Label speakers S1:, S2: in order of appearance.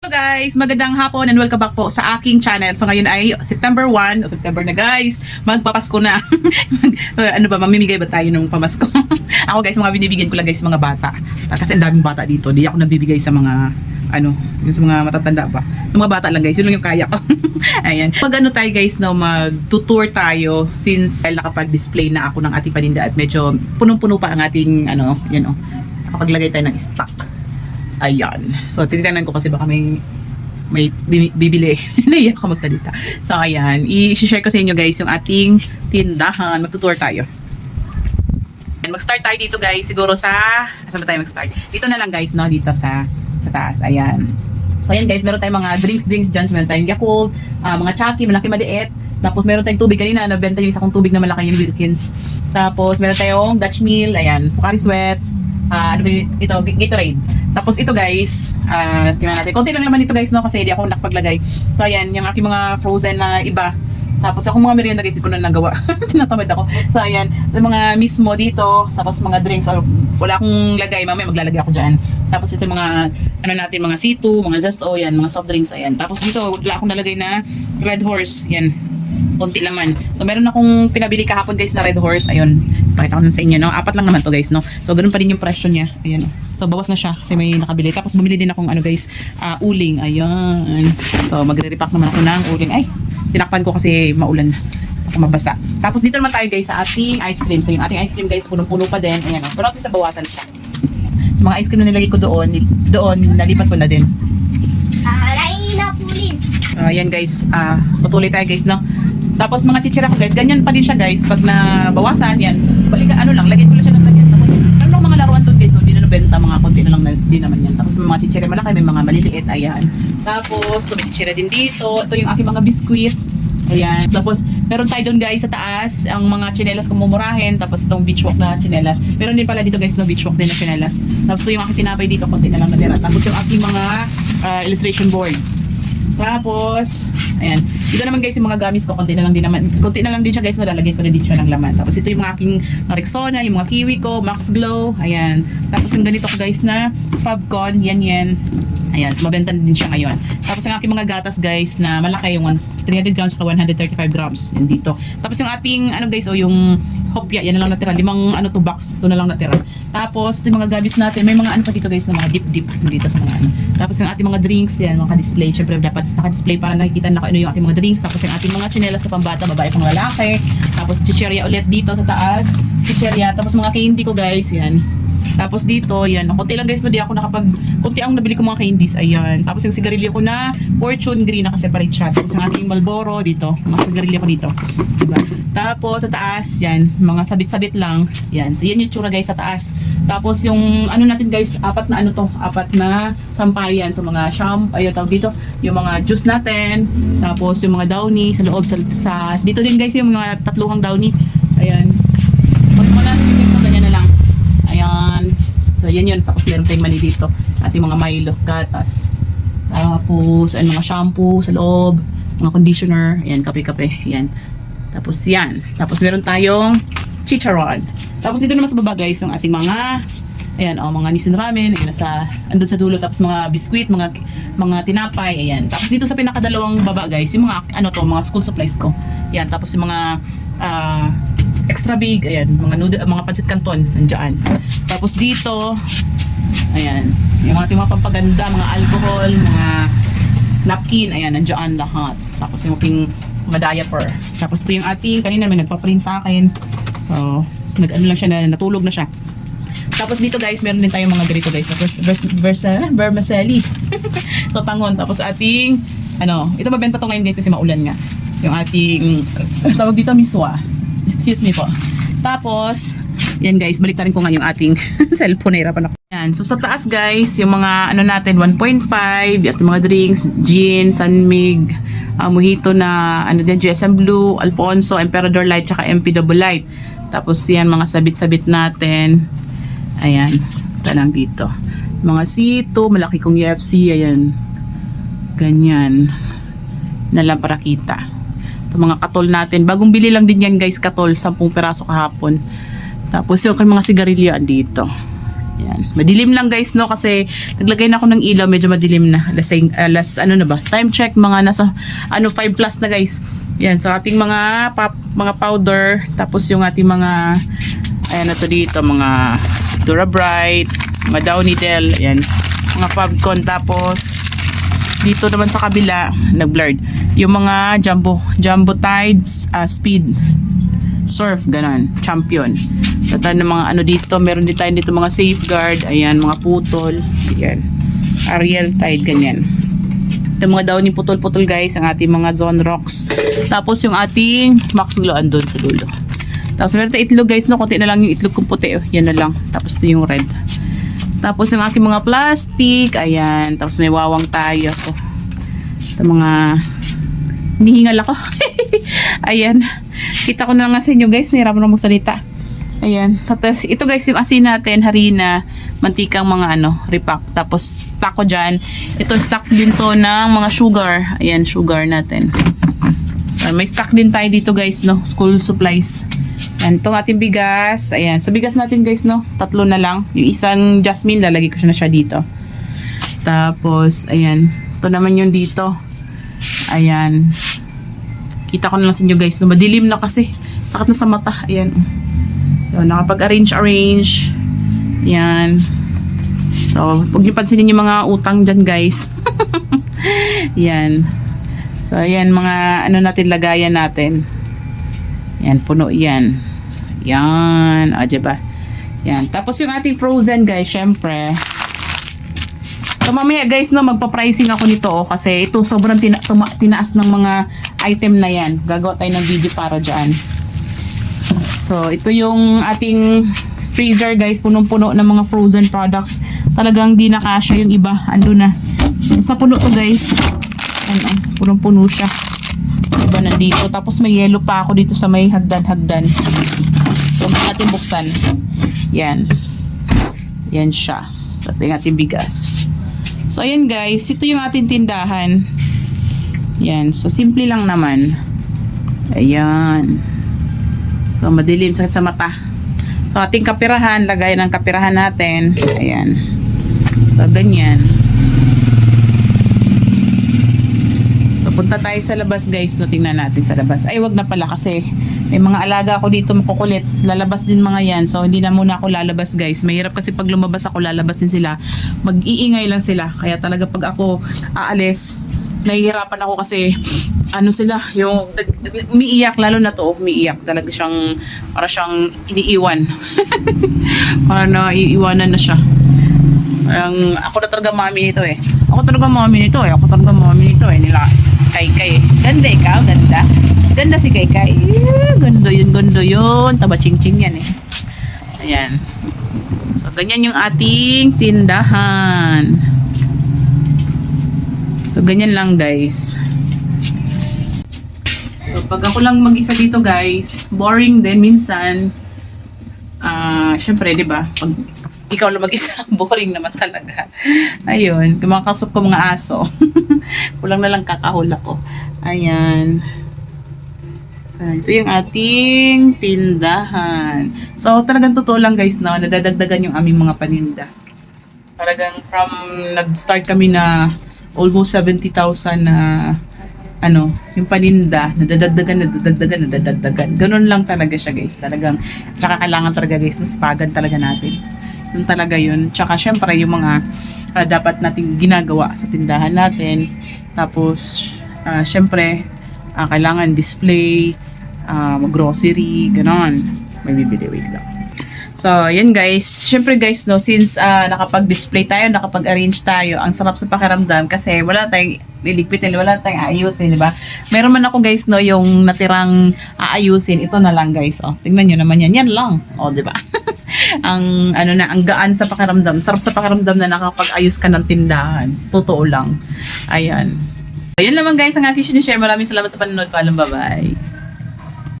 S1: Hello guys, magandang hapon and welcome back po sa aking channel. So ngayon ay September 1, o September na guys, magpapasko na. Mag, ano ba, mamimigay ba tayo ng pamasko? ako guys, mga binibigyan ko lang guys mga bata. Ah, Kasi ang daming bata dito, di ako nagbibigay sa mga ano, yung sa mga matatanda pa. Sa mga bata lang guys, yun lang yung kaya ko. Ayan. Pag ano tayo guys, no, mag-tour tayo since nakapag-display na ako ng ating paninda at medyo punong-puno pa ang ating ano, yan oh. Nakapaglagay tayo ng stock. Ayan. So, tinitingnan ko kasi baka may may bi- bibili. Naiyak ako magsalita. So, ayan. I-share ko sa inyo guys yung ating tindahan. Magtutour tayo. And mag-start tayo dito guys. Siguro sa... Saan ba tayo mag-start? Dito na lang guys, no? Dito sa sa taas. Ayan. So, ayan guys. Meron tayong mga drinks, drinks dyan. Meron tayong Yakult, ah, mga Chucky, malaki, maliit. Tapos meron tayong tubig kanina, nabenta yung isa kong tubig na malaki yung Wilkins. Tapos meron tayong Dutch Mill, ayan, Pocari Sweat, ah ano ba yun? ito, Gatorade. Tapos ito guys, ah tingnan natin. Konti lang naman ito guys, no, kasi hindi ako nakapaglagay. So ayan, yung aking mga frozen na iba. Tapos ako mga merienda guys, hindi ko na nagawa. Tinatamad ako. So ayan, yung mga mismo dito, tapos mga drinks, or wala akong lagay, mamaya maglalagay ako dyan. Tapos ito mga, ano natin, mga C2, mga Zesto, yan, mga soft drinks, ayan. Tapos dito, wala akong nalagay na Red Horse, yan konti laman. So, meron akong pinabili kahapon guys na Red Horse. Ayun, pakita ko sa inyo, no? Apat lang naman to guys, no? So, ganun pa rin yung presyo niya. Ayan, oh. So, bawas na siya kasi may nakabili. Tapos, bumili din akong ano guys, ah, uling. Ayan. So, magre-repack naman ako ng uling. Ay, tinakpan ko kasi maulan. Baka mabasa. Tapos, dito naman tayo guys sa ating ice cream. So, yung ating ice cream guys, punong-puno pa din. Ayan, oh. Pero at least nabawasan siya. So, mga ice cream na nilagay ko doon, doon, nalipat ko na din.
S2: Aray na pulis.
S1: Ah, yan guys, ah patuloy tayo guys, no? Tapos mga chichira ko guys, ganyan pa din siya guys. Pag nabawasan, yan, balik ano lang, lagyan ko lang siya ng doon guys, so hindi na nabenta, mga konti na lang na, din naman yan. Tapos mga chichira malaki, may mga maliliit, ayan. Tapos, may chichira din dito. Ito yung aking mga biskuit. Ayan. Tapos, meron tayo doon guys sa taas, ang mga chinelas kung mumurahin. Tapos, itong beach walk na chinelas. Meron din pala dito guys no beach walk din na chinelas. Tapos, ito yung aking tinapay dito, konti na lang natira. Tapos, yung aking mga ah, illustration board. Tapos, ayan. Dito naman guys yung mga gamis ko, konti na lang din naman. Konti na lang din siya guys, nalalagyan ko na din siya ng laman. Tapos ito yung mga aking Rexona, yung mga kiwi ko, Max Glow, ayan. Tapos yung ganito ko guys na Fabcon, yan yan. Ayan, so mabenta din siya ngayon. Tapos yung aking mga gatas guys na malaki yung one- 300 grams at 135 grams. Yan dito. Tapos yung ating ano guys, o yung hopya, yan na lang natira. Limang ano to box, ito na lang natira. Tapos yung mga gamis natin. May mga ano pa dito guys na mga dip-dip dito sa mga ano. Tapos yung ating mga drinks, yan, mga display Siyempre dapat naka-display para nakikita na ano yung ating mga drinks. Tapos yung ating mga chinelas sa pambata, babae pang lalaki. Tapos chicheria ulit dito sa taas. Chicheria. Tapos mga candy ko guys, yan. Tapos dito, yan. Kunti lang guys, no, di ako nakapag... Kunti ang nabili ko mga candies, ayan. Tapos yung sigarilyo ko na Fortune Green, naka-separate siya. Tapos yung ating Malboro dito. Mga sigarilyo ko dito. Diba? Tapos sa taas, yan. Mga sabit-sabit lang. Yan. So yan yung tsura guys sa taas. Tapos yung ano natin guys, apat na ano to, apat na sampayan sa mga shampoo, ayun tawag dito, yung mga juice natin, tapos yung mga downy sa loob sa, sa dito din guys yung mga tatluhang downy. Ayan. Pag wala sa guys, so ganyan na lang. Ayan. So, yan yun. Tapos meron tayong mani dito. Ating mga Milo, gatas. Tapos, ayun, mga shampoo sa loob. Mga conditioner. Ayan, kape-kape. Ayan. Tapos, yan. Tapos, meron tayong chicharon. Tapos, dito naman sa baba, guys, yung ating mga Ayan, oh, mga nisin ramen, ayan, nasa, andun sa dulo, tapos mga biskuit, mga, mga tinapay, ayan. Tapos dito sa pinakadalawang baba, guys, yung mga, ano to, mga school supplies ko. Ayan, tapos yung mga, ah, extra big, ayan, mga noodle, mga pancit canton, nandiyan. Tapos dito, ayan, yung mga, mga pampaganda, mga alcohol, mga napkin, ayan, nandiyan lahat. Tapos yung ating mga diaper. Tapos ito yung ating, kanina may nagpa-print sa akin. So, nag-ano lang siya na natulog na siya. Tapos dito guys, meron din tayong mga ganito guys. Vers, vers, vers, uh, vermicelli. Totangon. Tapos ating, ano, ito mabenta to ngayon guys kasi maulan nga. Yung ating, tawag dito miswa. Excuse me po. Tapos, yan guys, balik rin ko nga yung ating cellphone. Nahirapan ako. Yan. So sa taas guys, yung mga ano natin, 1.5, at yung mga drinks, gin, Sunmig, uh, mojito na ano din, GSM Blue, Alfonso, Emperador Light, tsaka MP Double Light. Tapos yan, mga sabit-sabit natin. Ayan, ito lang dito. Mga C2, malaki kong UFC, ayan. Ganyan. Na lang para kita. Ito mga katol natin. Bagong bili lang din yan guys, katol. 10 peraso kahapon. Tapos yung mga sigarilyo andito. Yan. Madilim lang guys, no? Kasi naglagay na ako ng ilaw, medyo madilim na. Alas, alas ano na ba? Time check, mga nasa, ano, 5 plus na guys. Yan, so ating mga, pap, mga powder, tapos yung ating mga, ayan na to dito, mga Dura Bright, mga Downy Del, ayan, mga Fabcon, tapos, dito naman sa kabila, nag-blurred, yung mga Jumbo, Jumbo Tides, ah, Speed, surf, ganon, champion. Tata ng mga ano dito, meron din tayo dito mga safeguard, ayan, mga putol, ayan, Ariel Tide, ganyan. Ito mga downy putol-putol guys, ang ating mga zone rocks. Tapos yung ating max glow andun sa dulo. Tapos meron tayong itlog guys, no, konti na lang yung itlog kong puti, oh. yan na lang. Tapos ito yung red. Tapos yung aking mga plastic, ayan, tapos may wawang tayo. So, ito mga hinihingal ako. ayan. Kita ko na nga sa inyo guys, nahirapan na magsalita. Ayan. Tapos ito guys yung asin natin, harina, mantikang mga ano, repack. Tapos taco dyan. Ito stock din to ng mga sugar. Ayan, sugar natin. So may stock din tayo dito guys, no? School supplies. Ayan, itong ating bigas. Ayan. Sa bigas natin guys, no? Tatlo na lang. Yung isang jasmine, lalagay ko siya na siya dito. Tapos, ayan. Ito naman yung dito. Ayan. Kita ko na lang sa inyo guys. No? Madilim na kasi. Sakit na sa mata. Ayan. So, nakapag-arrange-arrange. Ayan. So, huwag niyo pansinin yung mga utang dyan guys. Ayan. So, ayan mga ano natin, lagayan natin. Ayan, puno yan. Yan. O, diba? Yan. Tapos yung ating frozen guys, syempre. So mamaya guys no, magpa-pricing ako nito oh, kasi ito sobrang tina- tuma- tinaas ng mga item na yan. Gagawa tayo ng video para dyan. So ito yung ating freezer guys, punong-puno ng mga frozen products. Talagang di nakasya yung iba. Ando na. Basta puno to guys. Ayan, oh, punong-puno siya. Iba nandito. Tapos may yellow pa ako dito sa may hagdan-hagdan. So natin buksan. Yan. Yan siya. Ito yung ating bigas. So, ayan guys. Ito yung ating tindahan. Yan. So, simple lang naman. Ayan. So, madilim. Sakit sa mata. So, ating kapirahan. Lagay ng kapirahan natin. Ayan. So, ganyan. So, punta tayo sa labas guys. No, tingnan natin sa labas. Ay, wag na pala kasi may mga alaga ako dito makukulit. Lalabas din mga yan. So, hindi na muna ako lalabas guys. Mahirap kasi pag lumabas ako, lalabas din sila. Mag-iingay lang sila. Kaya talaga pag ako aalis, nahihirapan ako kasi ano sila, yung umiiyak, lalo na to, umiiyak. Talaga siyang, para siyang iniiwan. para na iiwanan na siya. Parang ako na talaga mami nito eh. Ako talaga mami nito eh. Ako talaga mami nito eh. Nila kay kay. Ganda ikaw, ganda. Ganda si kay kay. Yeah, ganda yun, ganda yun. Taba ching ching yan eh. Ayan. So, ganyan yung ating tindahan. So, ganyan lang guys. So, pag ako lang mag-isa dito guys, boring din minsan. Ah, syempre, 'di ba? Pag ikaw lang mag-isa, boring naman talaga. Ayun, kumakasok ko mga aso. Kulang na lang kakahula ko. Ayan. So, ito yung ating tindahan. So, talagang totoo lang guys, no, nadadagdagan yung aming mga paninda. Talagang from nag-start kami na almost 70,000 na ano, yung paninda, nadadagdagan, nadadagdagan, nadadagdagan. Ganun lang talaga siya guys. Talagang, tsaka kailangan talaga guys, nasipagan talaga natin. Yun talaga yun. Tsaka syempre yung mga ah, dapat nating ginagawa sa tindahan natin. Tapos, ah, syempre, ah, kailangan display, ah, grocery, ganon. May bibili, wait lang. So, yan guys. Syempre guys, no, since ah, nakapag-display tayo, nakapag-arrange tayo, ang sarap sa pakiramdam kasi wala tayong liligpitin, wala tayong aayusin, di ba? Meron man ako guys, no, yung natirang aayusin. Ito na lang guys, oh. Tingnan nyo naman yan. Yan lang. Oh, di ba? ang ano na, ang gaan sa pakiramdam. Sarap sa pakiramdam na nakapag-ayos ka ng tindahan. Totoo lang. Ayan. Ayun naman guys ang aking sinishare. Maraming salamat sa panonood. Paalam, bye-bye.